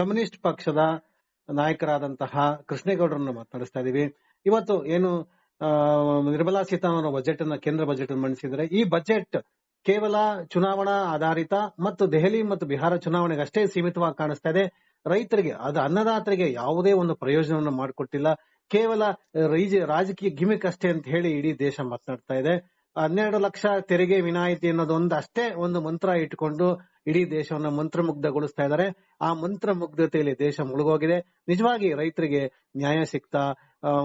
Communist ಪಕ್ಷದ ನಾಯಕರಾದಂತಹ ಕೃಷ್ಣೇಗೌಡರನ್ನು ಮಾತನಾಡಿಸ್ತಾ ಇದೀವಿ. ಇವತ್ತು ಏನು ನಿರ್ಮಲಾ ಸೀತಾರಾಮನ್ ಬಜೆಟ್ ಅನ್ನ, ಕೇಂದ್ರ ಬಜೆಟ್ ಅನ್ನು ಮಂಡಿಸಿದ್ರೆ ಈ ಬಜೆಟ್ ಕೇವಲ ಚುನಾವಣಾ ಆಧಾರಿತ ಮತ್ತು ದೆಹಲಿ ಮತ್ತು ಬಿಹಾರ ಚುನಾವಣೆಗೆ ಅಷ್ಟೇ ಸೀಮಿತವಾಗಿ ಕಾಣಿಸ್ತಾ ಇದೆ. ರೈತರಿಗೆ, ಅದು ಅನ್ನದಾತರಿಗೆ ಯಾವುದೇ ಒಂದು ಪ್ರಯೋಜನವನ್ನು ಮಾಡಿಕೊಟ್ಟಿಲ್ಲ. ಕೇವಲ ರೈಜ- ರಾಜಕೀಯ ಗಿಮಿಕ್ ಅಷ್ಟೇ ಅಂತ ಹೇಳಿ ಇಡೀ ದೇಶ ಮಾತನಾಡ್ತಾ ಇದೆ. ಹನ್ನೆರಡು ಲಕ್ಷ ತೆರಿಗೆ ವಿನಾಯಿತಿ ಅನ್ನೋದೊಂದು ಅಷ್ಟೇ ಒಂದು ಮಂತ್ರ ಇಟ್ಕೊಂಡು ಇಡೀ ದೇಶವನ್ನ ಮಂತ್ರಮುಗ್ಧಗೊಳಿಸ್ತಾ ಇದ್ದಾರೆ. ಆ ಮಂತ್ರಮುಗ್ಧತೆಯಲ್ಲಿ ದೇಶ ಮುಳುಗೋಗಿದೆ. ನಿಜವಾಗಿ ರೈತರಿಗೆ ನ್ಯಾಯ ಸಿಗ್ತಾ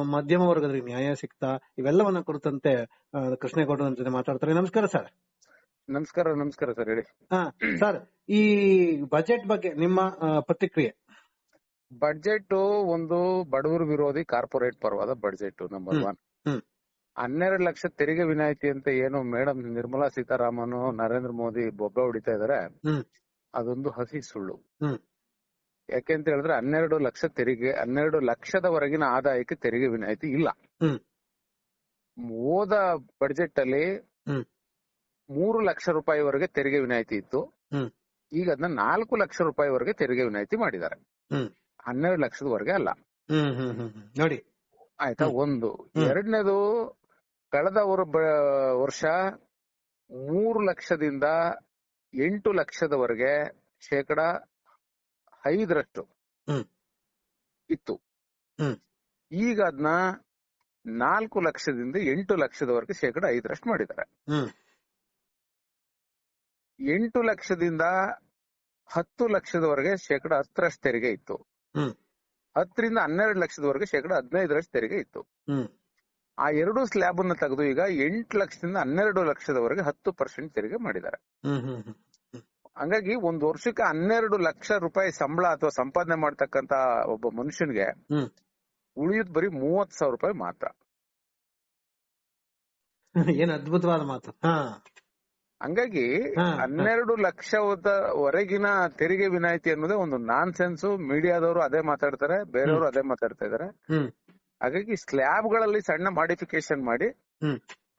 ಮಧ್ಯಮ ವರ್ಗದವರಿಗೆ ನ್ಯಾಯ ಸಿಗ್ತಾ ಇವೆಲ್ಲವನ್ನ ಕುರಿತಂತೆ ಕೃಷ್ಣೇಗೌಡ ಕೃಷ್ಣೇಗೌಡರ ಜೊತೆ ಮಾತಾಡ್ತಾರೆ. ನಮಸ್ಕಾರ ಸರ್. ನಮಸ್ಕಾರ ನಮಸ್ಕಾರ ಸರ್ ಹೇಳಿ. ಹಾ ಸರ್ ಈ ಬಜೆಟ್ ಬಗ್ಗೆ ನಿಮ್ಮ ಪ್ರತಿಕ್ರಿಯೆ? ಬಡ್ಜೆಟ್ ಒಂದು ಬಡವರ ವಿರೋಧಿ ಕಾರ್ಪೊರೇಟ್ ಪರವಾದ ಬಡ್ಜೆಟ್ ನಂಬರ್. ಒನ್. ಹನ್ನೆರಡು ಲಕ್ಷ ತೆರಿಗೆ ವಿನಾಯಿತಿ ಅಂತ ಏನು ಮೇಡಮ್ ನಿರ್ಮಲಾ ಸೀತಾರಾಮನ್ ನರೇಂದ್ರ ಮೋದಿ ಬೊಬ್ಬೆ ಹೊಡಿತಾ ಇದಾರೆ. ಅದೊಂದು ಹಸಿ ಸುಳ್ಳು. ಯಾಕೆಂತ ಹೇಳಿದ್ರೆ ಹನ್ನೆರಡು ಲಕ್ಷ ತೆರಿಗೆ ಹನ್ನೆರಡು ಲಕ್ಷದವರೆಗಿನ ಆದಾಯಕ್ಕೆ ತೆರಿಗೆ ವಿನಾಯಿತಿ ಇಲ್ಲ. ಹೋದ ಬಡ್ಜೆಟ್ ಅಲ್ಲಿ. ಮೂರು ಲಕ್ಷ ರೂಪಾಯಿವರೆಗೆ ತೆರಿಗೆ ವಿನಾಯಿತಿ ಇತ್ತು. ಈಗ ಅದನ್ನ ನಾಲ್ಕು ಲಕ್ಷ ರೂಪಾಯಿವರೆಗೆ ತೆರಿಗೆ ವಿನಾಯಿತಿ ಮಾಡಿದ್ದಾರೆ. ಹನ್ನೆರಡು ಲಕ್ಷದವರೆಗೆ ಅಲ್ಲ. ನೋಡಿ. ಆಯ್ತಾ? ಒಂದು. ಎರಡನೇದು ಕಳೆದ ವರ್ಷ ಮೂರು ಲಕ್ಷದಿಂದ ಎಂಟು ಲಕ್ಷದವರೆಗೆ ಶೇಕಡ ಐದರಷ್ಟು. ಇತ್ತು. ಈಗ ಅದನ್ನ ನಾಲ್ಕು ಲಕ್ಷದಿಂದ ಎಂಟು ಲಕ್ಷದವರೆಗೆ ಶೇಕಡ ಐದರಷ್ಟು ಮಾಡಿದ್ದಾರೆ ಎಂಟು ಲಕ್ಷದಿಂದ ಹತ್ತು ಲಕ್ಷದವರೆಗೆ ಶೇಕಡ ಹತ್ತರಷ್ಟು ತೆರಿಗೆ ಇತ್ತು. ಹತ್ತರಿಂದ ಹನ್ನೆರಡು ಲಕ್ಷದವರೆಗೆ ಶೇಕಡ ಹದಿನೈದರಷ್ಟು ತೆರಿಗೆ ಇತ್ತು ಆ ಎರಡು ಸ್ಲ್ಯಾಬ್ ಅನ್ನ ತೆಗೆದು ಈಗ ಎಂಟು ಲಕ್ಷದಿಂದ ಹನ್ನೆರಡು ಲಕ್ಷದವರೆಗೆ ಹತ್ತು ಪರ್ಸೆಂಟ್ ತೆರಿಗೆ ಮಾಡಿದ್ದಾರೆ. ಹಂಗಾಗಿ ಒಂದ್ ವರ್ಷಕ್ಕೆ ಹನ್ನೆರಡು ಲಕ್ಷ ರೂಪಾಯಿ ಸಂಬಳ ಅಥವಾ ಸಂಪಾದನೆ ಮಾಡ್ತಕ್ಕಂತ ಒಬ್ಬ ಮನುಷ್ಯನಿಗೆ ಉಳಿಯುದ್ ಬರೀ ಮೂವತ್ ಸಾವಿರ ರೂಪಾಯಿ ಮಾತ್ರ. ಏನ್ ಅದ್ಭುತವಾದ ಮಾತು. ಹಾ. ಹಂಗಾಗಿ ಹನ್ನೆರಡು ಲಕ್ಷದ ವರೆಗಿನ ಲಕ್ಷದವರೆಗಿನ ತೆರಿಗೆ ವಿನಾಯಿತಿ ಅನ್ನೋದೇ ಒಂದು ನಾನ್ ಸೆನ್ಸ್ ಮೀಡಿಯಾದವರು ಅದೇ ಮಾತಾಡ್ತಾರೆ ಬೇರೆಯವರು ಅದೇ ಮಾತಾಡ್ತಾ ಇದಾರೆ ಹಾಗಾಗಿ ಸ್ಲ್ಯಾಬ್ಗಳಲ್ಲಿ ಸಣ್ಣ ಮಾಡಿಫಿಕೇಶನ್ ಮಾಡಿ.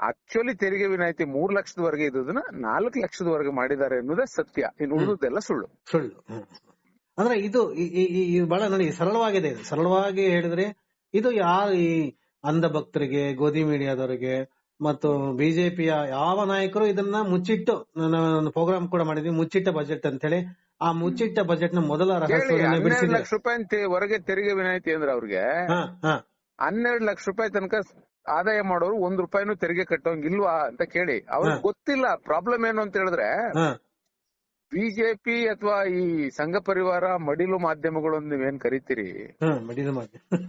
ಆಕ್ಚುಲಿ ತೆರಿಗೆ ವಿನಾಯಿತಿ ಮೂರ್ ಲಕ್ಷದವರೆಗೆ ಇದ್ದದನ್ನ ನಾಲ್ಕು ಲಕ್ಷದವರೆಗೆ ಮಾಡಿದ್ದಾರೆ ಅನ್ನೋದೇ ಸತ್ಯ. ಇನ್ನು ಉಳಿದೆಲ್ಲ ಸುಳ್ಳು. ಸುಳ್ಳು. ಅಂದ್ರೆ ಇದು ಬಹಳ ನೋಡಿ ಸರಳವಾಗಿದೆ ಇದು. ಸರಳವಾಗಿ ಹೇಳಿದ್ರೆ ಇದು ಯಾರು ಈ ಅಂಧ ಭಕ್ತರಿಗೆ ಗೋಧಿ ಮೀಡಿಯಾದವರಿಗೆ ಮತ್ತು ಬಿಜೆಪಿಯ ಯಾವ ನಾಯಕರು ಇದನ್ನ ಮುಚ್ಚಿಟ್ಟು ನಾನು ಪ್ರೋಗ್ರಾಮ್ ಕೂಡ ಮಾಡಿದ್ವಿ ಮುಚ್ಚಿಟ್ಟ ಬಜೆಟ್ ಅಂತ ಹೇಳಿ ಆ ಮುಚ್ಚಿಟ್ಟ ಬಜೆಟ್ನ ಮೊದಲ ರಹಸ್ಯ ಲಕ್ಷ ರೂಪಾಯಿ ಹೊರಗೆ ವರೆಗೆ ತೆರಿಗೆ ವಿನಾಯಿತಿ ಅಂದ್ರೆ ಅವ್ರಿಗೆ ಹಾ ಹಾ. ಹನ್ನೆರಡು ಲಕ್ಷ ರೂಪಾಯಿ ತನಕ ಆದಾಯ ಮಾಡೋರು ಒಂದ್ ರೂಪಾಯಿನೂ ತೆರಿಗೆ ಕಟ್ಟೋಂಗಿಲ್ವಾ ಅಂತ ಕೇಳಿ. ಅವ್ರಿಗೆ ಗೊತ್ತಿಲ್ಲ. ಪ್ರಾಬ್ಲಮ್ ಏನು ಅಂತ ಹೇಳಿದ್ರೆ ಬಿಜೆಪಿ ಅಥವಾ ಈ ಸಂಘ ಪರಿವಾರ ಮಡಿಲು ಮಾಧ್ಯಮಗಳು ನೀವ್ ಏನ್ ಕರಿತೀರಿ? ಮಡಿಲು ಮಾಧ್ಯಮ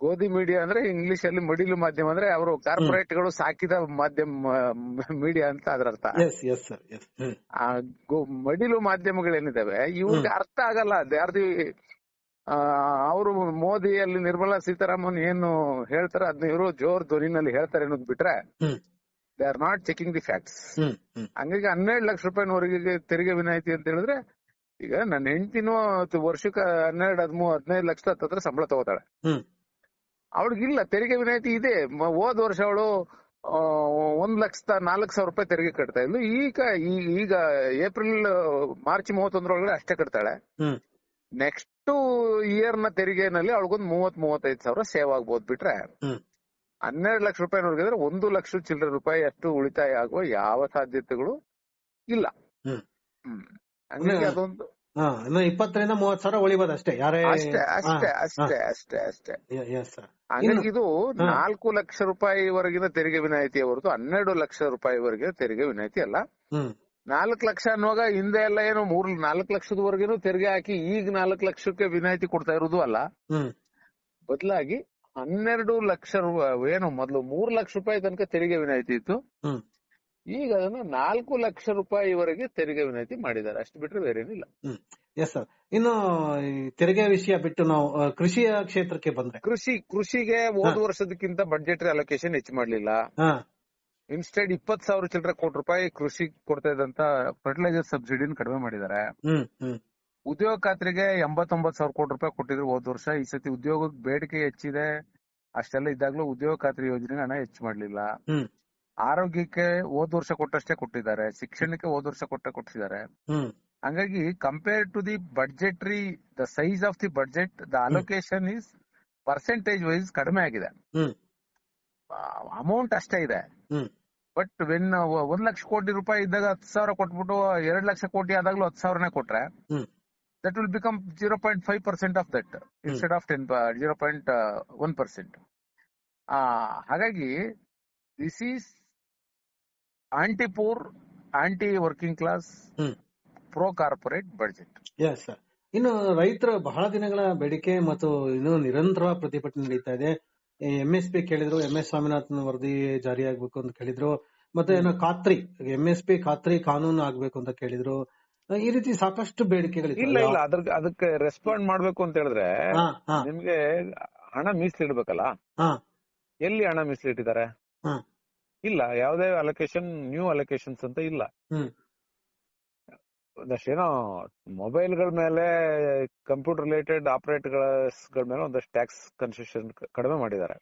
ಗೋಧಿ ಮೀಡಿಯಾ ಅಂದ್ರೆ ಇಂಗ್ಲಿಷ್ ಅಲ್ಲಿ ಮಡಿಲು ಮಾಧ್ಯಮ ಅಂದ್ರೆ ಅವರು ಕಾರ್ಪೊರೇಟ್ಗಳು ಸಾಕಿದ ಮಾಧ್ಯಮ ಮೀಡಿಯಾ ಅಂತ ಅದ್ರ ಅರ್ಥ. ಎಸ್ ಎಸ್ ಸರ್ ಆ ಗೋ- ಮಡಿಲು ಮಾಧ್ಯಮಗಳೇನಿದಾವೆ? ಇವ್ರಿಗೆ ಅರ್ಥ ಆಗಲ್ಲ. ದೇ ಆರ್ ದಿ ಅವರು ಮೋದಿ ಅಲ್ಲಿ ನಿರ್ಮಲಾ ಸೀತಾರಾಮನ್ ಏನು ಹೇಳ್ತಾರೆ ಅದನ್ನ ಇವರು ಜೋರ್ ಧ್ವನಿನಲ್ಲಿ ಹೇಳ್ತಾರೆ ಅನ್ನೋದು ಬಿಟ್ರೆ. They are not checking the facts ಹಂಗಾಗಿ ಹನ್ನೆರಡು ಲಕ್ಷ ರೂಪಾಯಿನವರೆಗೆ ತೆರಿಗೆ ವಿನಾಯಿತಿ ಅಂತ ಹೇಳಿದ್ರೆ ಈಗ ನನ್ನ ಹೆಂಡತಿನೂ ವರ್ಷಕ್ಕೆ ಹನ್ನೆರಡು ಹದಿಮೂರು ಹದಿನೈದು ಲಕ್ಷ ಹತ್ತತ್ರ ಸಂಬಳ ತಗೋತಾಳೆ. ಅವಳಿಗಿಲ್ಲ ತೆರಿಗೆ ವಿನಾಯಿತಿ ಇದೆ ಹೋದ ವರ್ಷ ಅವಳು ಒಂದ್ ಲಕ್ಷದ ನಾಲ್ಕು ಸಾವಿರ ರೂಪಾಯಿ ತೆರಿಗೆ ಕಟ್ತಾ ಇದ್ಲು ಈಗ ಈಗ ಏಪ್ರಿಲ್ ಮಾರ್ಚ್ ಮೂವತ್ತೊಂದರೊಳಗಡೆ ಅಷ್ಟೇ ಕಟ್ತಾಳೆ ಹ್ಮ್. ನೆಕ್ಸ್ಟ್ ಇಯರ್ನ ತೆರಿಗೆನಲ್ಲಿ ಅವಳಿಗೊಂದು ಮೂವತ್ ಮೂವತ್ತೈದು ಸಾವಿರ ಸೇವ್ ಆಗ್ಬೋದು ಬಿಟ್ರೆ. ಹನ್ನೆರಡು ಲಕ್ಷ ರೂಪಾಯಿ ನೋಡಿದ್ರೆ ಒಂದು ಲಕ್ಷ ಚಿಲ್ಲರೆ ರೂಪಾಯಿ ಅಷ್ಟು ಉಳಿತಾಯ ಆಗುವ ಯಾವ ಸಾಧ್ಯತೆಗಳು ಇಲ್ಲ. ಹಂಗಾಗಿ ಅದೊಂದು ಹಾ ಇನ್ನು ಇಪ್ಪತ್ತರಿಂದ ಮೂವತ್ ಸಾವಿರ ಉಳಿಬೋದು ಅಷ್ಟೇ. ಯಾರೇ ಅಷ್ಟೇ ಅಷ್ಟೇ ಅಷ್ಟೇ ಅಷ್ಟೇ ಅಷ್ಟೇ. ಹಾಗಾಗಿ ಇದು. ನಾಲ್ಕು ಲಕ್ಷ ರೂಪಾಯಿವರೆಗಿನ ತೆರಿಗೆ ವಿನಾಯಿತಿ ಹೊರತು ಹನ್ನೆರಡು ಲಕ್ಷ ರೂಪಾಯಿವರೆಗಿನ ತೆರಿಗೆ ವಿನಾಯಿತಿ ಅಲ್ಲ. ನಾಲ್ಕು ಲಕ್ಷ ಅನ್ನುವಾಗ ಹಿಂದೆ ಎಲ್ಲ ಏನು ಮೂರ್ ನಾಲ್ಕು ಲಕ್ಷದವರೆಗೂ ತೆರಿಗೆ ಹಾಕಿ ಈಗ ನಾಲ್ಕ್ ಲಕ್ಷಕ್ಕೆ ವಿನಾಯಿತಿ ಕೊಡ್ತಾ ಇರೋದು ಅಲ್ಲ. ಬದಲಾಗಿ ಹನ್ನೆರಡು ಲಕ್ಷ ಏನು ಮೊದಲು ಮೂರ್ ಲಕ್ಷ ರೂಪಾಯಿ ತನಕ ತೆರಿಗೆ ವಿನಾಯಿತಿ ಇತ್ತು. ಈಗ ಅದನ್ನ ನಾಲ್ಕು ಲಕ್ಷ ರೂಪಾಯಿವರೆಗೆ ತೆರಿಗೆ ವಿನಾಯಿತಿ ಮಾಡಿದ್ದಾರೆ. ಅಷ್ಟು ಬಿಟ್ರೆ ಬೇರೆ ಏನಿಲ್ಲ ಎಸ್ ಸರ್ ಇನ್ನು ತೆರಿಗೆ ವಿಷಯ ಬಿಟ್ಟು ನಾವು ಕೃಷಿ ಕೃಷಿಯ ಕ್ಷೇತ್ರಕ್ಕೆ ಬಂದ್ರೆ. ಕೃಷಿ ಕೃಷಿಗೆ ಹೋದ ವರ್ಷದಕ್ಕಿಂತ ಬಜೆಟ್ ಅಲೋಕೇಶನ್ ಹೆಚ್ಚು ಮಾಡ್ಲಿಲ್ಲ. ಇನ್ಸ್ಟೆಡ್ ಇಪ್ಪತ್ ಸಾವಿರ ಚಿಲ್ಲರೆ ಕೋಟಿ ರೂಪಾಯಿ ಕೃಷಿ ಕೊಡ್ತಾ ಇದ್ದಂತ ಫರ್ಟಿಲೈಸರ್ ಸಬ್ಸಿಡಿನ ಕಡಿಮೆ ಮಾಡಿದ್ದಾರೆ. ಉದ್ಯೋಗ ಖಾತ್ರಿಗೆ ಎಂಬತ್ತೊಂಬತ್ತು ಸಾವಿರ ಕೋಟಿ ರೂಪಾಯಿ ಕೊಟ್ಟಿದ್ರು ಹೋದ ವರ್ಷ. ಈ ಸತಿ ಉದ್ಯೋಗಕ್ಕೆ ಬೇಡಿಕೆ ಹೆಚ್ಚಿದೆ. ಅಷ್ಟೆಲ್ಲ ಇದ್ದಾಗ್ಲೂ ಉದ್ಯೋಗ ಖಾತ್ರಿ ಯೋಜನೆಗೆ ಹಣ ಹೆಚ್ಚು ಮಾಡ್ಲಿಲ್ಲ. ಆರೋಗ್ಯಕ್ಕೆ ಹೋದ ವರ್ಷ ಕೊಟ್ಟಷ್ಟೇ ಕೊಟ್ಟಿದ್ದಾರೆ. ಶಿಕ್ಷಣಕ್ಕೆ ಹೋದ ವರ್ಷ ಕೊಟ್ಟೆ ಕೊಟ್ಟಿದ್ದಾರೆ. ಹಂಗಾಗಿ compare to the budgetary the size of the budget the allocation is percentage wise ಕಡಿಮೆ ಆಗಿದೆ. ಅಮೌಂಟ್ ಅಷ್ಟೇ ಇದೆ. ಬಟ್ ವೆನ್ ಒಂದ್ ಲಕ್ಷ ಕೋಟಿ ರೂಪಾಯಿ ಇದ್ದಾಗ ಹತ್ತು ಸಾವಿರ ಕೊಟ್ಬಿಟ್ಟು ಎರಡ್ ಲಕ್ಷ ಕೋಟಿ ಆದಾಗ್ಲೂ ಹತ್ತು ಸಾವಿರನೇ ಕೊಟ್ರೆ that will become zero point five percent of that instead of ten zero point one percent ಹಾಗಾಗಿ this is anti poor anti working class pro pro corporate budget yes ಇನ್ನು ರೈತರ ಬಹಳ ದಿನಗಳ ಬೇಡಿಕೆ ಮತ್ತು ಇನ್ನು ನಿರಂತರ ಪ್ರತಿಭಟನೆ ನಡೀತಾ ಇದೆ. ಎಂ ಎಸ್ ಪಿ ಕೇಳಿದ್ರು ಎಂ ಎಸ್ ಸ್ವಾಮಿನಾಥನ್ ವರದಿ ಜಾರಿಯಾಗಬೇಕು ಅಂತ ಕೇಳಿದ್ರು. ಮತ್ತೆ ಏನೋ ಖಾತ್ರಿ ಎಂ ಎಸ್ ಪಿ ಖಾತ್ರಿ ಕಾನೂನು ಆಗ್ಬೇಕು ಅಂತ ಕೇಳಿದ್ರು. ಈ ರೀತಿ ಸಾಕಷ್ಟು ಬೇಡಿಕೆಗಳು ಇಲ್ಲ ಇಲ್ಲ. ಅದ್ರ ಅದಕ್ಕೆ ರೆಸ್ಪಾಂಡ್ ಮಾಡ್ಬೇಕು ಅಂತ ಹೇಳಿದ್ರೆ ನಿಮ್ಗೆ ಹಣ ಮೀಸಲಿಡ್ಬೇಕಲ್ಲ? ಎಲ್ಲಿ ಹಣ ಮೀಸಲಿಟ್ಟಿದ್ದಾರೆ? ಇಲ್ಲ ಯಾವುದೇ ಅಲೋಕೇಶನ್ ನ್ಯೂ ಅಲೋಕೇಶನ್ಸ್ ಅಂತ ಇಲ್ಲ. ಹ್ಮ್ ಮೊಬೈಲ್ ಮೊಬೈಲ್ಗಳ ಮೇಲೆ ಕಂಪ್ಯೂಟರ್ ರಿಲೇಟೆಡ್ ಆಪರೇಟ್ಗಳ ಮೇಲೆ ಒಂದಷ್ಟು ಟ್ಯಾಕ್ಸ್ ಕನ್ಸೆಷನ್ ಕಡಿಮೆ ಮಾಡಿದ್ದಾರೆ.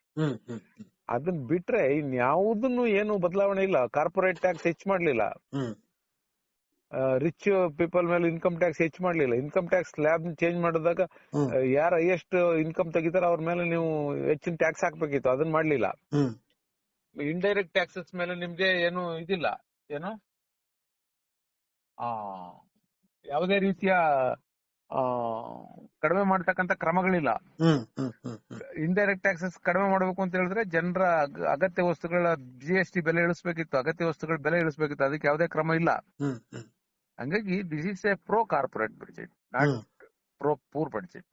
ಅದನ್ ಬಿಟ್ರೆ ಇನ್ಯಾವುದನ್ನು ಏನು ಬದಲಾವಣೆ ಇಲ್ಲ. ಕಾರ್ಪೊರೇಟ್ ಟ್ಯಾಕ್ಸ್ ಹೆಚ್ಚು ಮಾಡ್ಲಿಲ್ಲ. ರಿಚ್ ಪೀಪಲ್ ಮೇಲೆ ಇನ್ಕಮ್ ಟ್ಯಾಕ್ಸ್ ಹೆಚ್ಚು ಮಾಡ್ಲಿಲ್ಲ. ಇನ್ಕಮ್ ಟ್ಯಾಕ್ಸ್ ಸ್ಲ್ಯಾಬ್ ಚೇಂಜ್ ಮಾಡಿದಾಗ ಯಾರ್ ಹೈಯೆಸ್ಟ್ ಇನ್ಕಮ್ ತೆಗಿತಾರ ಅವ್ರ ಮೇಲೆ ನೀವು ಹೆಚ್ಚಿನ ಟ್ಯಾಕ್ಸ್ ಹಾಕ್ಬೇಕಿತ್ತು. ಅದನ್ನ ಮಾಡ್ಲಿಲ್ಲ. ಇಂಡೈರೆಕ್ಟ್ ಟ್ಯಾಕ್ಸಸ್ ಮೇಲೆ ನಿಮ್ಗೆ ಏನು ಇದಿಲ್ಲ. ಏನು? ಆ ಯಾವುದೇ ರೀತಿಯ ಕಡಿಮೆ ಮಾಡ್ತಕ್ಕಂತ ಕ್ರಮಗಳಿಲ್ಲ. ಇಂಡೈರೆಕ್ಟ್ ಟ್ಯಾಕ್ಸಸ್ ಕಡಿಮೆ ಮಾಡಬೇಕು ಅಂತ ಹೇಳಿದ್ರೆ ಜನರ ಅಗ- ಅಗತ್ಯ ವಸ್ತುಗಳ ಜಿ ಎಸ್ ಟಿ ಬೆಲೆ ಇಳಿಸಬೇಕಿತ್ತು. ಅಗತ್ಯ ವಸ್ತುಗಳ ಬೆಲೆ ಇಳಿಸಬೇಕಿತ್ತು. ಅದಕ್ಕೆ ಯಾವುದೇ ಕ್ರಮ ಇಲ್ಲ. ಹಂಗಾಗಿ this is a pro corporate budget not pro poor budget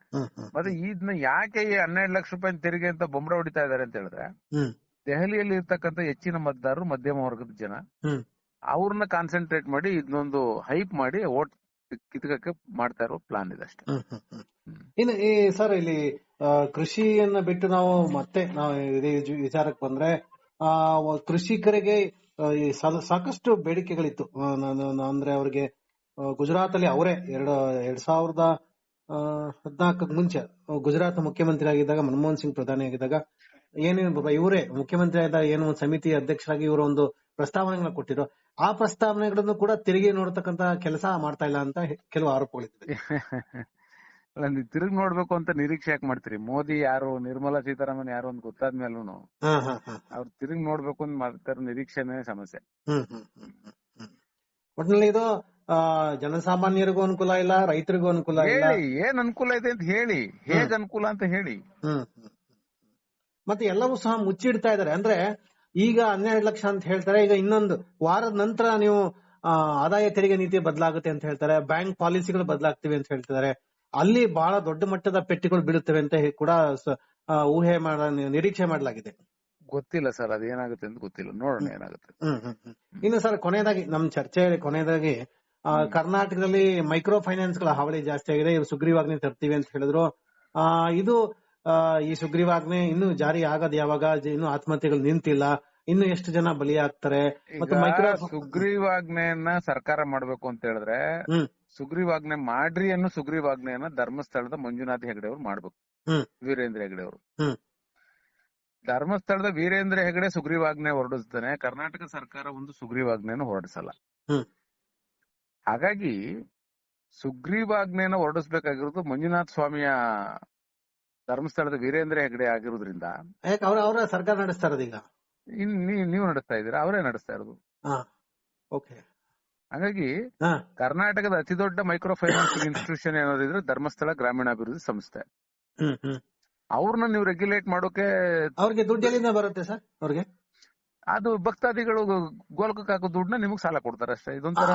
ಮತ್ತೆ ಇದನ್ನ ಯಾಕೆ ಈ ಹನ್ನೆರಡು ಲಕ್ಷ ರೂಪಾಯಿ ತೆರಿಗೆ ಅಂತ ಬೊಂಬರ ಹೊಡಿತಾ ಇದಾರೆ ಅಂತ ಹೇಳಿದ್ರೆ ದೆಹಲಿಯಲ್ಲಿ ಇರ್ತಕ್ಕಂಥ ಹೆಚ್ಚಿನ ಮತದಾರರು ಮಧ್ಯಮ ವರ್ಗದ ಜನ ಅವ್ರನ್ನ ಕಾನ್ಸಂಟ್ರೇಟ್ ಮಾಡಿ ಇದನ್ನೊಂದು ಹೈಪ್ ಮಾಡಿ ಓಟ್ ಕಿತ್ಕಕ್ಕೆ ಮಾಡ್ತಾ ಇರೋ ಪ್ಲಾನ್ ಇದೆ ಅಷ್ಟೇ. ಇನ್ನು ಈ ಸರ್ ಇಲ್ಲಿ ಕೃಷಿಯನ್ನ ಬಿಟ್ಟು ನಾವು ಮತ್ತೆ ನಾವು ಇದೇ ವಿಚಾರಕ್ಕೆ ಬಂದ್ರೆ ಆ ಕೃಷಿಕರಿಗೆ ಸಾಕಷ್ಟು ಬೇಡಿಕೆಗಳಿತ್ತು. ಅಂದ್ರೆ ಅವ್ರಿಗೆ ಗುಜರಾತ್ ಅಲ್ಲಿ ಅವರೇ ಎರಡು ಎರಡ್ ಸಾವಿರದ ಹದಿನಾಲ್ಕಕ್ಕೆ ಮುಂಚೆ ಗುಜರಾತ್ ಮುಖ್ಯಮಂತ್ರಿ ಆಗಿದ್ದಾಗ ಮನಮೋಹನ್ ಸಿಂಗ್ ಪ್ರಧಾನಿ ಆಗಿದ್ದಾಗ ಏನೇನು ಇವರೇ ಮುಖ್ಯಮಂತ್ರಿ ಆದಾಗ ಏನೋ ಒಂದು ಸಮಿತಿ ಅಧ್ಯಕ್ಷರಾಗಿ ಇವರು ಒಂದು ಪ್ರಸ್ತಾವನೆಗಳನ್ನ ಕೊಟ್ಟಿದ್ರು. ಆ ಪ್ರಸ್ತಾವನೆಗಳನ್ನು ಕೂಡ ತಿರುಗಿ ನೋಡತಕ್ಕಂತ ಕೆಲಸ ಮಾಡ್ತಾ ಇಲ್ಲ ಅಂತ ಕೆಲವು ಆರೋಪಗಳಿದೆ ನೀವು ತಿರುಗಿ ನೋಡ್ಬೇಕು ಅಂತ ನಿರೀಕ್ಷೆ ಯಾಕೆ ಮಾಡ್ತೀರಿ? ಮೋದಿ ಯಾರು ನಿರ್ಮಲಾ ಸೀತಾರಾಮನ್ ಯಾರು ಅಂತ ಗೊತ್ತಾದ್ಮೇಲೂ ಅವ್ರು ತಿರುಗಿ ನೋಡ್ಬೇಕು ಅಂತ ಮಾಡ್ತಾರ ನಿರೀಕ್ಷೆನೇ ಸಮಸ್ಯೆ. ಒಟ್ನಲ್ಲಿ ಇದು ಜನಸಾಮಾನ್ಯರಿಗೂ ಅನುಕೂಲ ಇಲ್ಲ ರೈತರಿಗೂ ಅನುಕೂಲ ಇಲ್ಲ. ಏನ್ ಅನುಕೂಲ ಇದೆ ಅಂತ ಹೇಳಿ. ಹೇಗ್ ಅನುಕೂಲ ಅಂತ ಹೇಳಿ. ಮತ್ತೆ ಎಲ್ಲವೂ ಸಹ ಮುಚ್ಚಿಡ್ತಾ ಇದಾರೆ ಅಂದ್ರೆ ಈಗ ಹನ್ನೆರಡು ಲಕ್ಷ ಅಂತ ಹೇಳ್ತಾರೆ. ಈಗ ಇನ್ನೊಂದು ವಾರದ ನಂತರ ನೀವು ಆದಾಯ ತೆರಿಗೆ ನೀತಿ ಬದಲಾಗುತ್ತೆ ಅಂತ ಹೇಳ್ತಾರೆ. ಬ್ಯಾಂಕ್ ಪಾಲಿಸಿಗಳು ಬದಲಾಗ್ತಿವೆ ಅಂತ ಹೇಳ್ತಿದ್ದಾರೆ. ಅಲ್ಲಿ ಬಹಳ ದೊಡ್ಡ ಮಟ್ಟದ ಪೆಟ್ಟಿಗಳು ಬೀಳುತ್ತವೆ ಅಂತ ಕೂಡ ಊಹೆ ಮಾಡ ನಿರೀಕ್ಷೆ ಮಾಡಲಾಗಿದೆ. ಗೊತ್ತಿಲ್ಲ ಸರ್ ಅದೇನಾಗುತ್ತೆ ಅಂತ ಗೊತ್ತಿಲ್ಲ. ನೋಡೋಣ ಏನಾಗುತ್ತೆ. ಇನ್ನು ಸರ್ ಕೊನೆಯದಾಗಿ ನಮ್ ಚರ್ಚೆ ಕೊನೆಯದಾಗಿ ಕರ್ನಾಟಕದಲ್ಲಿ ಮೈಕ್ರೋ ಫೈನಾನ್ಸ್ಗಳ ಹಾವಳಿ ಜಾಸ್ತಿ ಆಗಿದೆ. ಇವ್ರು ಸುಗ್ರೀವಾಜ್ಞೆ ತರ್ತೀವಿ ಅಂತ ಹೇಳಿದ್ರು. ಇದು ಈ ಸುಗ್ರೀವಾಜ್ಞೆ ಇನ್ನು ಜಾರಿ ಆಗದ್ ಯಾವಾಗ? ಇನ್ನು ಆತ್ಮಹತ್ಯೆಗಳು ನಿಂತಿಲ್ಲ. ಇನ್ನು ಎಷ್ಟು ಜನ ಬಲಿಯಾಗ್ತಾರೆ? ಮತ್ತು ಮೈಕ್ರೋ ಸುಗ್ರೀವಾಜ್ಞೆಯನ್ನ ಸರ್ಕಾರ ಮಾಡ್ಬೇಕು ಅಂತ ಹೇಳಿದ್ರೆ ಸುಗ್ರೀವಾಜ್ಞೆ ಮಾಡ್ರಿ ಅನ್ನೋ ಸುಗ್ರೀವಾಜ್ಞೆಯನ್ನ ಧರ್ಮಸ್ಥಳದ ಮಂಜುನಾಥ್ ಹೆಗಡೆ ಅವ್ರು ಮಾಡ್ಬೇಕು. ವೀರೇಂದ್ರ ಹೆಗಡೆ ಅವರು. ಧರ್ಮಸ್ಥಳದ ವೀರೇಂದ್ರ ಹೆಗಡೆ ಸುಗ್ರೀವಾಜ್ಞೆ ಹೊರಡಿಸ್ತಾನೆ ಕರ್ನಾಟಕ ಸರ್ಕಾರ ಒಂದು ಸುಗ್ರೀವಾಜ್ಞೆಯನ್ನು ಹೊರಡಿಸಲ್ಲ. ಹಾಗಾಗಿ ಸುಗ್ರೀವಾಜ್ಞೆನ ಹೊರಡಿಸ್ಬೇಕಾಗಿರೋದು ಮಂಜುನಾಥ್ ಸ್ವಾಮಿಯ ಧರ್ಮಸ್ಥಳದ ವೀರೇಂದ್ರ ಹೆಗಡೆ ಆಗಿರೋದ್ರಿಂದ ಯಾಕೆ ಅವ್ರ ಅವರ ಸರ್ಕಾರ ನಡೆಸ್ತಾ ಇರೋದು ಈಗ? ಇನ್ ನೀ- ನೀವು ನಡೆಸ್ತಾ ಇದ್ದೀರಾ? ಅವರೇ ನಡೆಸ್ತಾ ಇರೋದು. ಹಾ. ಓಕೆ. ಹಾಗಾಗಿ ಹಾ. ಕರ್ನಾಟಕದ ಅತಿ ದೊಡ್ಡ ಮೈಕ್ರೋ ಫೈನಾನ್ಸ್ ಇನ್ಸ್ಟಿಟ್ಯೂಷನ್ ಏನಾದ್ರು ಧರ್ಮಸ್ಥಳ ಗ್ರಾಮೀಣಾಭಿವೃದ್ಧಿ ಸಂಸ್ಥೆ. ಹ್ಮ್ ಹ್ಮ್. ಅವ್ರನ್ನ ನೀವು ರೆಗ್ಯುಲೇಟ್ ಮಾಡೋಕೆ ಅವ್ರಿಗೆ ದುಡ್ಡು ಎಲ್ಲಿಂದ ಬರುತ್ತೆ ಸರ್ ಅವ್ರಿಗೆ? ಅದು ಭಕ್ತಾದಿಗಳು ಗೋಲ್ಕಕ್ ಹಾಕೋ ದುಡ್ಡನ್ನ ನಿಮಗೆ ಸಾಲ ಕೊಡ್ತಾರೆ ಅಷ್ಟೇ. ಇದೊಂಥರ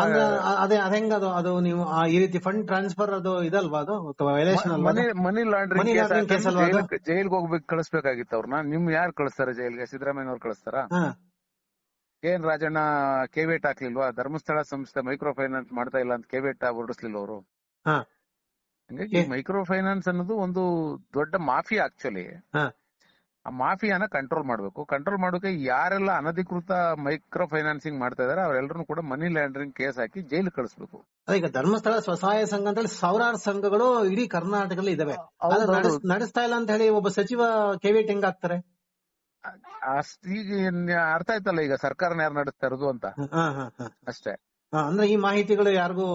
ಅದೇ ಅದ್ ನೀವು ಆ ಈ ರೀತಿ ಫಂಡ್ ಟ್ರಾನ್ಸ್ಫರ್ ಅದು ಇದಲ್ವಾ ಅದು? Money laundering? ಜೈಲ್ಗೆ ಹೋಗ್ಬೇಕು ಕಳಿಸ್ಬೇಕಾಗಿತ್ತು ಅವ್ರನ್ನ. ನಿಮ್ ಯಾರು ಕಳಿಸ್ತಾರೆ ಜೈಲ್ಗೆ? ಸಿದ್ದರಾಮಯ್ಯ ಅವ್ರು ಕಳಿಸ್ತಾರ ಏನ್ ರಾಜಣ್ಣ ಕೆವೇಟ್ ಹಾಕ್ಲಿಲ್ವಾ? ಧರ್ಮಸ್ಥಳ ಸಂಸ್ಥೆ ಮೈಕ್ರೋ ಫೈನಾನ್ಸ್ ಮಾಡ್ತಾ ಇಲ್ಲ ಅಂತ ಕೆವೇಟ್ ಹೊರಡಿಸ್ಲಿಲ್ಲ ಅವರು. ಹಂಗಾಗಿ ಮೈಕ್ರೋ ಫೈನಾನ್ಸ್ ಅನ್ನೋದು ಒಂದು ದೊಡ್ಡ ಮಾಫಿಯಾ ಆಕ್ಚುಲಿ. ಆ ಮಾಫಿಯಾನ ಕಂಟ್ರೋಲ್ ಮಾಡ್ಬೇಕು. ಕಂಟ್ರೋಲ್ ಮಾಡೋಕೆ ಯಾರೆಲ್ಲ ಅನಧಿಕೃತ ಮೈಕ್ರೋ ಫೈನಾನ್ಸಿಂಗ್ ಮಾಡ್ತಾ ಇದಾರೆ ಅವರೆಲ್ಲರೂ ಕೂಡ ಮನಿ ಲ್ಯಾಂಡರಿಂಗ್ ಕೇಸ್ ಹಾಕಿ ಜೈಲು ಕಳಿಸ್ಬೇಕು. ಈಗ ಧರ್ಮಸ್ಥಳ ಸ್ವಸಹಾಯ ಸಂಘ ಅಂತ ಹೇಳಿ ಸಾವಿರಾರು ಸಂಘಗಳು ಇಡೀ ಕರ್ನಾಟಕದಲ್ಲಿ ಇದಾವೆ. ನಡೆಸ್ತಾ ಇಲ್ಲ ಅಂತ ಹೇಳಿ ಒಬ್ಬ ಸಚಿವ ಕೆವಿಟ್ ಹೆಂಗ್ ಆಗ್ತಾರೆ ಈಗ ಅರ್ಥ ಆಯ್ತಲ್ಲ ಈಗ ಸರ್ಕಾರನ ಯಾರು ನಡೆಸ್ತಾ ಇರೋದು ಅಂತ? ಹಾ, ಹಾ, ಹಾ. ಅಷ್ಟೇ. ಅಂದ್ರೆ ಈ ಮಾಹಿತಿಗಳು ಯಾರಿಗೂ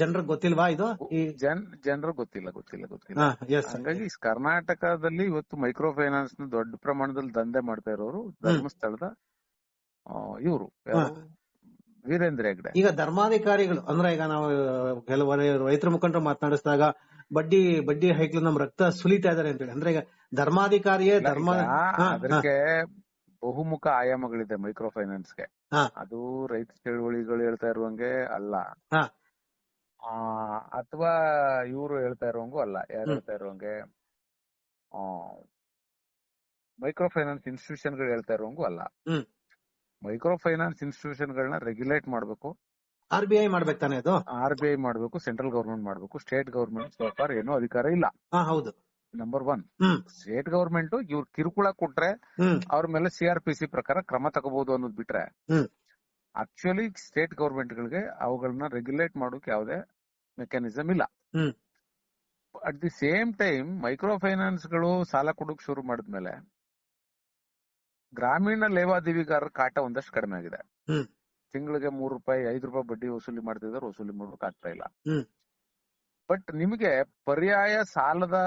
ಜನರಿಗೆ ಗೊತ್ತಿಲ್ವಾ ಇದು? ಈ ಜನ್ ಜನರು ಗೊತ್ತಿಲ್ಲ ಗೊತ್ತಿಲ್ಲ ಗೊತ್ತಿಲ್ಲ. ಹಾಗಾಗಿ ಕರ್ನಾಟಕದಲ್ಲಿ ಇವತ್ತು ಮೈಕ್ರೋ ಫೈನಾನ್ಸ್ನ ದೊಡ್ಡ ಪ್ರಮಾಣದಲ್ಲಿ ದಂಧೆ ಮಾಡ್ತಾ ಇರೋರು ಧರ್ಮಸ್ಥಳದ ಇವರು ವೀರೇಂದ್ರ ಹೆಗ್ಡೆ. ಈಗ ಧರ್ಮಾಧಿಕಾರಿಗಳು ಅಂದ್ರೆ ಈಗ ನಾವು ಕೆಲವು ರೈತರ ಮುಖಂಡರು ಮಾತನಾಡಿಸಿದಾಗ ಬಡ್ಡಿ ಬಡ್ಡಿ ಹೈಕ್ಲು ನಮ್ ರಕ್ತ ಸುಲಿತಾ ಇದಾರೆ ಅಂತ ಹೇಳಿ ಅಂದ್ರೆ ಈಗ ಧರ್ಮಾಧಿಕಾರಿಯೇ ಧರ್ಮ ಅದಕ್ಕೆ ಬಹುಮುಖ ಆಯಾಮಗಳಿದೆ ಮೈಕ್ರೋ ಫೈನಾನ್ಸ್ಗೆ. ಅದು ರೈತ ಚಳುವಳಿಗಳು ಹೇಳ್ತಾ ಇರುವಂಗೆ ಅಲ್ಲ. ಅಥವಾ ಇವರು ಹೇಳ್ತಾ ಇರುವಂಗೂ ಅಲ್ಲ. ಯಾರು ಹೇಳ್ತಾ ಇರುವಂಗೆ ಮೈಕ್ರೋ ಫೈನಾನ್ಸ್ ಇನ್ಸ್ಟಿಟ್ಯೂಷನ್ಗಳು ಹೇಳ್ತಾ ಇರುವಂಗೂ ಅಲ್ಲ. ಮೈಕ್ರೋ ಫೈನಾನ್ಸ್ ಇನ್ಸ್ಟಿಟ್ಯೂಷನ್ ಗಳನ್ನ ರೆಗ್ಯುಲೇಟ್ ಮಾಡಬೇಕು. ಆರ್ ಬಿ ಐ ಮಾಡ್ಬೇಕು ತಾನೇ ಅದು? ಆರ್ ಬಿ ಐ ಮಾಡ್ಬೇಕು ಸೆಂಟ್ರಲ್ ಗವರ್ಮೆಂಟ್ ಮಾಡ್ಬೇಕು ಸ್ಟೇಟ್ ಗವರ್ಮೆಂಟ್ ಸರ್ಕಾರ ಏನೂ ಅಧಿಕಾರ ಇಲ್ಲ. ಹೌದು. ನಂಬರ್ ಒನ್ ಸ್ಟೇಟ್ ಗವರ್ಮೆಂಟ್ ಇವ್ರು ಕಿರುಕುಳ ಕೊಟ್ರೆ ಅವ್ರ ಮೇಲೆ ಸಿ ಆರ್ ಪಿ ಸಿ ಪ್ರಕಾರ ಕ್ರಮ ತಗೋಬಹುದು ಅನ್ನೋದು ಬಿಟ್ರೆ. ಆಕ್ಚುಲಿ ಸ್ಟೇಟ್ ಗವರ್ಮೆಂಟ್ ಗಳಿಗೆ ಅವುಗಳನ್ನ ರೆಗ್ಯುಲೇಟ್ ಮಾಡೋಕೆ ಯಾವುದೇ ಮೆಕ್ಯಾನಿಸಮ್ ಇಲ್ಲ. At the same time micro ಫೈನಾನ್ಸ್ಗಳು ಸಾಲ ಕೊಡೋಕ್ ಶುರು ಮಾಡಿದ್ಮೇಲೆ ಗ್ರಾಮೀಣ ಲೇವಾದೇವಿಗಾರರ ಕಾಟ ಒಂದಷ್ಟು ಕಡಿಮೆ ಆಗಿದೆ ತಿಂಗಳಿಗೆ ಮೂರು ರೂಪಾಯಿ ಐದು ರೂಪಾಯಿ ಬಡ್ಡಿ ವಸೂಲಿ ಮಾಡ್ತಿದ್ದಾರೆ ವಸೂಲಿ ಮಾಡೋಕೆ ಆಗ್ತಾ ಇಲ್ಲ. ಬಟ್ ನಿಮಗೆ ಪರ್ಯಾಯ ಸಾಲದ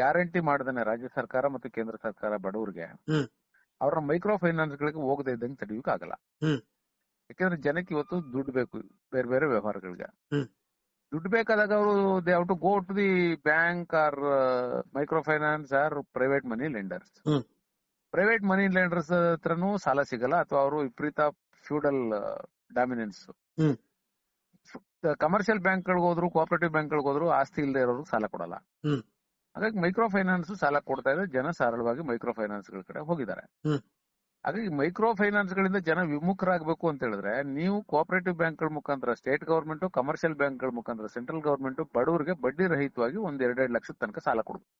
ಗ್ಯಾರಂಟಿ ಮಾಡ್ದೇನೆ ರಾಜ್ಯ ಸರ್ಕಾರ ಮತ್ತು ಕೇಂದ್ರ ಸರ್ಕಾರ ಬಡವರಿಗೆ ಅವರ ಮೈಕ್ರೋ ಫೈನಾನ್ಸ್ ಗಳಿಗೆ ಹೋಗದೆ ಇದ್ದಂಗೆ ತಡೆಯೋಕೆ ಆಗಲ್ಲ. ಯಾಕಂದ್ರೆ ಜನಕ್ಕೆ ಇವತ್ತು ದುಡ್ಡು ಬೇಕು ಬೇರೆ ಬೇರೆ ವ್ಯವಹಾರಗಳಿಗೆ. ದುಡ್ಡು ಬೇಕಾದಾಗ ಅವರು they have to go to the bank or micro finance or private money lenders. Private money lenders ಹತ್ರನೂ ಸಾಲ ಸಿಗಲ್ಲ ಅಥವಾ ಅವರು ವಿಪರೀತ ಫ್ಯೂಡಲ್ ಡಾಮಿನೆನ್ಸ್. ಕಮರ್ಷಿಯಲ್ ಬ್ಯಾಂಕ್ ಗಳಿಗೆ ಹೋದ್ರು ಕೋಆಪರೇಟಿವ್ ಬ್ಯಾಂಕ್ ಗಳಿಗೆ ಹೋದ್ರು ಆಸ್ತಿ ಇಲ್ಲದೆ ಇರೋರು ಸಾಲ ಕೊಡಲ್ಲ. ಹಾಗಾಗಿ ಮೈಕ್ರೋ ಫೈನಾನ್ಸ್ ಸಾಲ ಕೊಡ್ತಾ ಇದೆ ಜನ ಸರಳವಾಗಿ ಮೈಕ್ರೋ ಫೈನಾನ್ಸ್ಗಳ ಕಡೆ ಹೋಗಿದ್ದಾರೆ. ಹಾಗಾಗಿ ಮೈಕ್ರೋ ಫೈನಾನ್ಸ್ ಗಳಿಂದ ಜನ ವಿಮುಖರಾಗಬೇಕು ಅಂತ ಹೇಳಿದ್ರೆ ನೀವು ಕೋಆಪರೇಟಿವ್ ಬ್ಯಾಂಕ್ಗಳ ಮುಖಾಂತರ ಸ್ಟೇಟ್ ಗವರ್ಮೆಂಟ್ ಕಮರ್ಷಿಯಲ್ ಬ್ಯಾಂಕ್ಗಳ ಮುಖಾಂತರ ಸೆಂಟ್ರಲ್ ಗವರ್ಮೆಂಟ್ ಬಡವರಿಗೆ ಬಡ್ಡಿ ರಹಿತವಾಗಿ ಒಂದ್ ಎರಡೆರಡು ಲಕ್ಷದ ತನಕ ಸಾಲ ಕೊಡ್ಬೇಕು.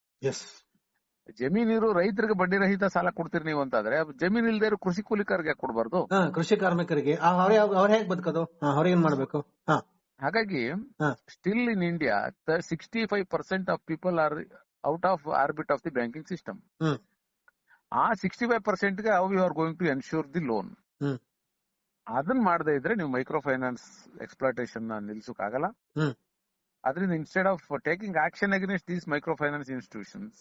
ಜಮೀನಿರು ರೈತರಿಗೆ ಬಡ್ಡಿ ರಹಿತ ಸಾಲ ಕೊಡ್ತೀರಿ ನೀವು ಅಂತಾದ್ರೆ ಜಮೀನ್ ಇಲ್ದೇ ಇರೋ ಕೃಷಿ ಕೂಲಿಕರಿಗೆ ಯಾಕೆ ಕೊಡಬಾರ್ದು ಕೃಷಿ ಕಾರ್ಮಿಕರಿಗೆ. ಅವ್ರ ಹೇಗ್ ಬದುಕೋದು? ಅವ್ರೇನ್ ಮಾಡ್ಬೇಕು? ಹಾಗಾಗಿ. Still in India sixty five percent of people are out of orbit of the banking system. ಆ sixty five ಪರ್ಸೆಂಟ್ಗೆ how you are going to ensure the loan. ಅದನ್ನ ಮಾಡದೇ ಇದ್ರೆ ನೀವು ಮೈಕ್ರೋ ಫೈನಾನ್ಸ್ ಎಕ್ಸ್ಪ್ಲಾಟೇಷನ್ ನಿಲ್ಸಕ್ ಆಗಲ್ಲ. ಅದರಿಂದ instead of taking action against these micro finance institutions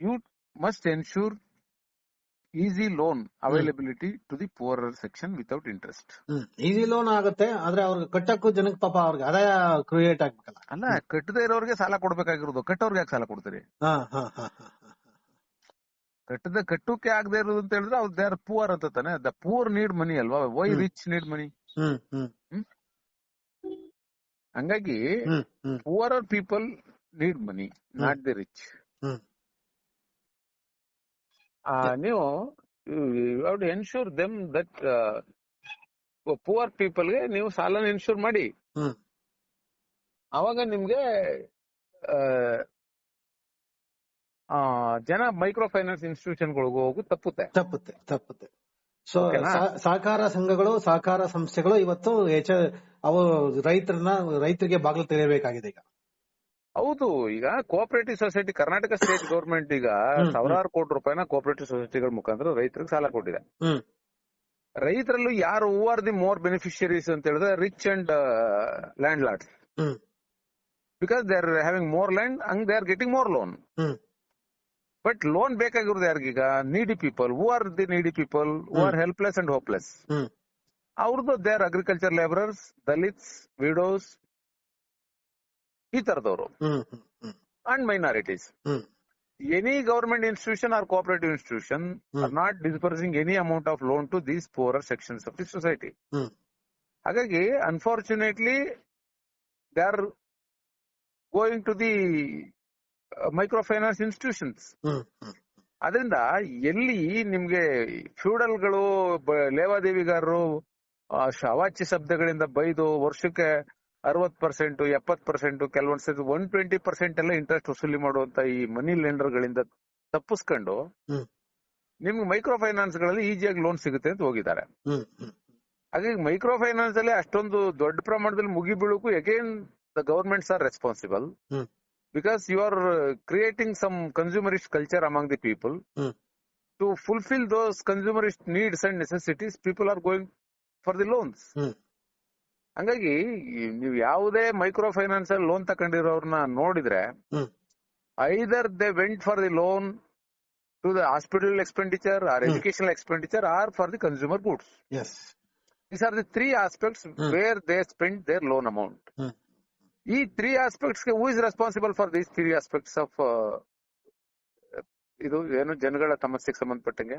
you must ensure easy loan availability to the poor section without interest easy loan ಆಗುತ್ತೆ ಆದ್ರೆ ಅವ್ರಿಗೆ ಕಟ್ಟಕ್ಕೂ ಜನಕ್ಕೆ ಪಾಪ ಅವ್ರಿಗೆ ಆದಾಯ ಕ್ರಿಯೇಟ್ ಆಗ್ಬೇಕಲ್ಲ. ಅಲ್ಲ ಕಟ್ಟದೇ ಇರೋರಿಗೆ ಸಾಲ ಕೊಡ್ಬೇಕಾಗಿರೋದು. ಕಟ್ಟೋರ್ಗೆ ಯಾಕೆ ಸಾಲ ಕೊಡ್ತೀರಿ? ಕಟ್ಟದ ಕಟ್ಟೋಕೆ ಆಗದೆ ಇರೋದು ಅಂತ ಹೇಳಿದ್ರೆ ಅವ್ರು ದೇ ಆರ್ ಪೂರ್ ಅಂತ ತಾನೆ. ದ ಪೂರ್ ನೀಡ್ ಮನಿ ಅಲ್ವಾ? ವೈ ರಿಚ್ ನೀಡ್ ಮನಿ ಹಂಗಾಗಿ poor people need money not the rich ನೀವು ಎನ್ಶೂರ್ ದೆಮ್ ದಟ್ ಪುವರ್ ಪೀಪಲ್ಗೆ ನೀವು ಸಾಲನ ಇನ್ಶೂರ್ ಮಾಡಿ. ಅವಾಗ ನಿಮ್ಗೆ ಜನ ಮೈಕ್ರೋ ಫೈನಾನ್ಸ್ ಇನ್ಸ್ಟಿಟ್ಯೂಷನ್ಗಳಿಗೆ ಹೋಗು ತಪ್ಪುತ್ತೆ. ತಪ್ಪುತ್ತೆ ತಪ್ಪುತ್ತೆ. ಸೊ ಸಹಕಾರ ಸಂಘಗಳು ಸಹಕಾರ ಸಂಸ್ಥೆಗಳು ಇವತ್ತು ಅವು ರೈತರನ್ನ ರೈತರಿಗೆ ಬಾಗಿಲು ತೆರೆಯಬೇಕಾಗಿದೆ ಈಗ. ಹೌದು ಈಗ cooperative society Karnataka state government ಈಗ ಸಾವಿರಾರು ಕೋಟಿ ರೂಪಾಯಿನ ಕೋಆಪರೇಟಿವ್ ಸೊಸೈಟಿಗಳ ಮುಖಾಂತರ ರೈತರಿಗೆ ಸಾಲ ಕೊಟ್ಟಿದೆ. ರೈತರಲ್ಲೂ ಯಾರು who are the more beneficiaries ಅಂತ ಹೇಳಿದ್ರೆ rich and landlords. Because they are having more land hang they are getting more loan. But loan ಬೇಕಾಗಿರೋದು ಯಾರಿಗೀಗ? Needy people who are the needy people who are helpless and hopeless. ಅವ್ರದ್ದು they are agriculture labourers Dalits widows ಈ ತರದವರು. And minorities any any institution or or institution are not dispersing any amount of loan to these to sections of the society. ಹಾಗಾಗಿ unfortunately they are going to the micro finance institutions ಅದರಿಂದ ಎಲ್ಲಿ ನಿಮ್ಗೆ ಫ್ಯೂಡಲ್ಗಳು ಲೇವಾದೇವಿಗಾರರು ಅವಾಚ್ಯ ಶಬ್ದಗಳಿಂದ ಬೈದು ವರ್ಷಕ್ಕೆ ಅರವತ್ percent ಎಪ್ಪತ್ ಪರ್ಸೆಂಟ್ ಕೆಲವೊಂದ್ ಸತಿ ಒನ್ ಟ್ವೆಂಟಿ ಪರ್ಸೆಂಟ್ ಎಲ್ಲ ಇಂಟ್ರೆಸ್ಟ್ ವಸೂಲಿ ಮಾಡುವಂತ ಈ ಮನಿ ಲೆಂಡರ್ ಗಳಿಂದ ತಪ್ಪಿಸ್ಕೊಂಡು. ನಿಮ್ಗೆ ಮೈಕ್ರೋ ಫೈನಾನ್ಸ್ಗಳಲ್ಲಿ ಈಸಿಯಾಗಿ ಲೋನ್ ಸಿಗುತ್ತೆ ಅಂತ ಹೋಗಿದ್ದಾರೆ ಹಾಗಾಗಿ ಮೈಕ್ರೋ ಫೈನಾನ್ಸ್ ಅಲ್ಲಿ ಅಷ್ಟೊಂದು ದೊಡ್ಡ ಪ್ರಮಾಣದಲ್ಲಿ ಮುಗಿ ಬೀಳಕ್ಕೂ again the governments are responsible. Because you are creating some consumerist culture among the people. To fulfil those consumerist needs and necessities people are going for the loans. ಹಂಗಾಗಿ ನೀವು ಯಾವುದೇ ಮೈಕ್ರೋ ಫೈನಾನ್ಸ್ ಅಲ್ಲಿ loan ತಕೊಂಡಿರೋರ್ನ ನೋಡಿದ್ರೆ. Either they went for the loan to the hospital expenditure or education expenditure or for the consumer goods these are the three aspects where they spend they loan amount. ಈ three aspects who is responsible for these three aspects of uh, ಇದು ಏನು ಜನಗಳ ಸಮಸ್ಯೆಗೆ ಸಂಬಂಧಪಟ್ಟಂಗೆ?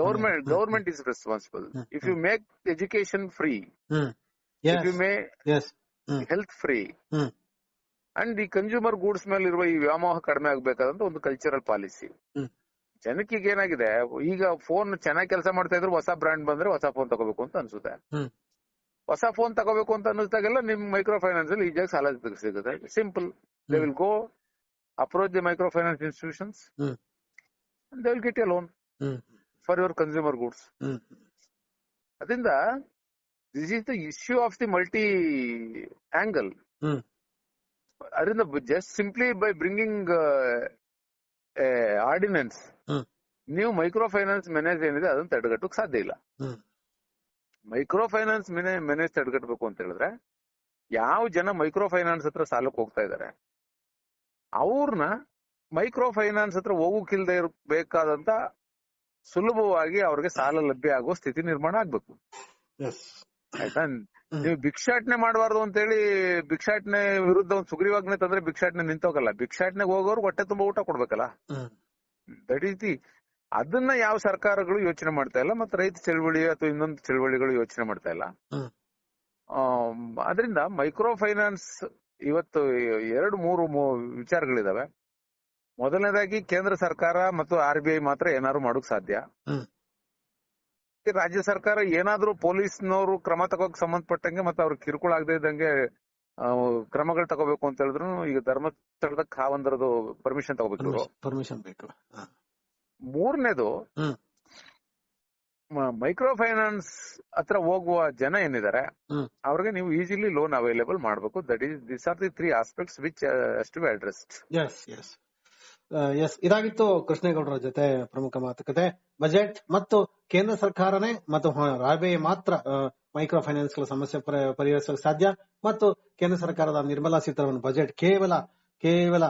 Government government is responsible. If you make education free yes hmm. Health free hmm. And ಈ consumer goods ಮೇಲೆ ಇರುವ ಈ ವ್ಯಾಮೋಹ ಕಡಿಮೆ ಆಗ್ಬೇಕಾದಂತ ಒಂದು ಕಲ್ಚರಲ್ ಪಾಲಿಸಿ. ಜನಕ್ಕೆ ಈಗ ಏನಾಗಿದೆ? ಈಗ ಫೋನ್ ಚೆನ್ನಾಗಿ ಕೆಲಸ ಮಾಡ್ತಾ ಇದ್ರು ಹೊಸ ಬ್ರಾಂಡ್ ಬಂದ್ರೆ ಹೊಸ ಫೋನ್ ತಗೋಬೇಕು ಅಂತ ಅನ್ಸುತ್ತೆ. ಹೊಸ ಫೋನ್ ತಗೋಬೇಕು ಅಂತ ಅನ್ನಿಸ್ದಾಗೆಲ್ಲ ನಿಮ್ ಮೈಕ್ರೋ ಫೈನಾನ್ಸ್ ಅಲ್ಲಿ ಈಜಾಗಿ ಸಾಲ ಸಿಗುತ್ತೆ. Simple they will go approach the micro finance institutions they will get a loan for your consumer goods hmm. ಅದರಿಂದ this the the issue of the multi angle hmm. ಅದರಿಂದ just simply by bringing ordinance hmm. ನೀವು micro finance manage ಏನಿದೆ ಅದನ್ನ ತಡೆಗಟ್ಟಕ್ಕೆ ಸಾಧ್ಯ ಇಲ್ಲ. Micro finance manage ತಡೆಗಟ್ಟಬೇಕು ಅಂತ ಹೇಳಿದ್ರೆ ಯಾವ ಜನ ಮೈಕ್ರೋ ಫೈನಾನ್ಸ್ ಹತ್ರ ಸಾಲಕ್ಕೆ ಹೋಗ್ತಾ ಇದಾರೆ ಅವ್ರನ್ನ ಮೈಕ್ರೋ ಫೈನಾನ್ಸ್ ಹತ್ರ ಹೋಗಕ್ಕಿಲ್ದೆ ಇರಬೇಕಾದಂತ ಸುಲಭವಾಗಿ ಅವ್ರಿಗೆ ಸಾಲ ಲಭ್ಯ ಆಗೋ ಸ್ಥಿತಿ ನಿರ್ಮಾಣ ಆಗ್ಬೇಕು ಆಯ್ತಾ ನೀವು ಭಿಕ್ಷಾಟನೆ ಮಾಡಬಾರ್ದು ಅಂತ ಹೇಳಿ ಭಿಕ್ಷಾಟನೆ ವಿರುದ್ಧ ಒಂದು ಸುಗ್ರೀವಾಜ್ಞೆ ತಂದ್ರೆ ಭಿಕ್ಷಾಟನೆ ನಿಂತೋಗಲ್ಲ. ಭಿಕ್ಷಾಟನೆಗೆ ಹೋಗೋರು ಹೊಟ್ಟೆ ತುಂಬಾ ಊಟ ಕೊಡ್ಬೇಕಲ್ಲ? ದಟ್ ಈಸ್ ದಿ ಅದನ್ನ ಯಾವ ಸರ್ಕಾರಗಳು ಯೋಚನೆ ಮಾಡ್ತಾ ಇಲ್ಲ ಮತ್ತೆ ರೈತ ಚಳವಳಿ ಅಥವಾ ಇನ್ನೊಂದು ಚಳವಳಿಗಳು ಯೋಚನೆ ಮಾಡ್ತಾ ಇಲ್ಲ. ಅದರಿಂದ ಮೈಕ್ರೋ ಫೈನಾನ್ಸ್ ಇವತ್ತು ಎರಡು ಮೂರು ವಿಚಾರಗಳಿದಾವೆ. ಮೊದಲನೇದಾಗಿ ಕೇಂದ್ರ ಸರ್ಕಾರ ಮತ್ತು ಆರ್ ಬಿ ಐ ಮಾತ್ರ ಏನಾದ್ರು ಮಾಡೋಕ್ ಸಾಧ್ಯ. ರಾಜ್ಯ ಸರ್ಕಾರ ಏನಾದ್ರೂ ಪೊಲೀಸ್ನವರು ಕ್ರಮ ತಗೋಕ್ ಸಂಬಂಧಪಟ್ಟಂಗೆ ಮತ್ತೆ ಅವ್ರಿಗೆ ಕಿರುಕುಳ ಆಗದೆ ಇದ್ದಂಗೆ ಕ್ರಮಗಳು ತಗೋಬೇಕು ಅಂತ ಹೇಳಿದ್ರು ಈಗ ಧರ್ಮಸ್ಥಳದ ಕಾವಂದರದು ಪರ್ಮಿಷನ್ ತಗೋಬೇಕು. ಪರ್ಮಿಷನ್ ಬೇಕು ಮೂರನೇದು. ಮೈಕ್ರೋ ಫೈನಾನ್ಸ್ ಹತ್ರ ಹೋಗುವ ಜನ ಏನಿದ್ದಾರೆ. ಅವ್ರಿಗೆ ನೀವು ಈಸಿಲಿ ಲೋನ್ ಅವೈಲೇಬಲ್ ಮಾಡಬೇಕು that is this are the three aspects which must be addressed yes, ಇದಾಗಿತ್ತು ಕೃಷ್ಣೇಗೌಡರ ಜೊತೆ ಪ್ರಮುಖ ಮಾತುಕತೆ. ಬಜೆಟ್ ಮತ್ತು ಕೇಂದ್ರ ಸರ್ಕಾರನೇ ಮತ್ತು ರಾಬೆ ಮಾತ್ರ ಮೈಕ್ರೋ ಫೈನಾನ್ಸ್ಗಳ ಸಮಸ್ಯೆ ಪರಿ- ಪರಿಹರಿಸಲು ಸಾಧ್ಯ ಮತ್ತು ಕೇಂದ್ರ ಸರ್ಕಾರದ ನಿರ್ಮಲಾ ಸೀತಾರಾಮನ್ ಬಜೆಟ್ ಕೇವಲ ಕೇವಲ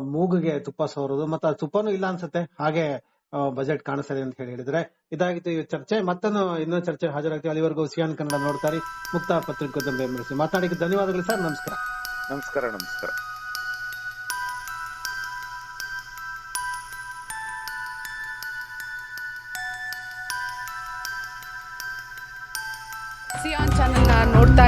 ಮೂಗಿಗೆ ತುಪ್ಪ ಸೋರೋದು ಮತ್ತೆ ತುಪ್ಪನೂ ಇಲ್ಲ ಅನ್ಸುತ್ತೆ. ಹಾಗೆ ಬಜೆಟ್ ಕಾಣಿಸ್ತದೆ ಅಂತ ಹೇಳಿ ಹೇಳಿದ್ರೆ. ಇದಾಗಿತ್ತು ಈ ಚರ್ಚೆ. ಮತ್ತೊಂದು, ಇನ್ನೊಂದು ಚರ್ಚೆ ಹಾಜರಾಗ್ತೀವಿ ಅಲ್ಲಿವರೆಗೂ ಸಿಯಾನ್ ಕನ್ನಡ ನೋಡ್ತಾರೆ. ಮುಕ್ತ ಪತ್ರಿಕೋದ್ಯಮ ಬೆಂಬಲಿಸಿ ಮಾತಾಡಿಕ್ಕೆ ಧನ್ಯವಾದಗಳು ಸರ್. ನಮಸ್ಕಾರ. ನಮಸ್ಕಾರ ನಮಸ್ಕಾರ.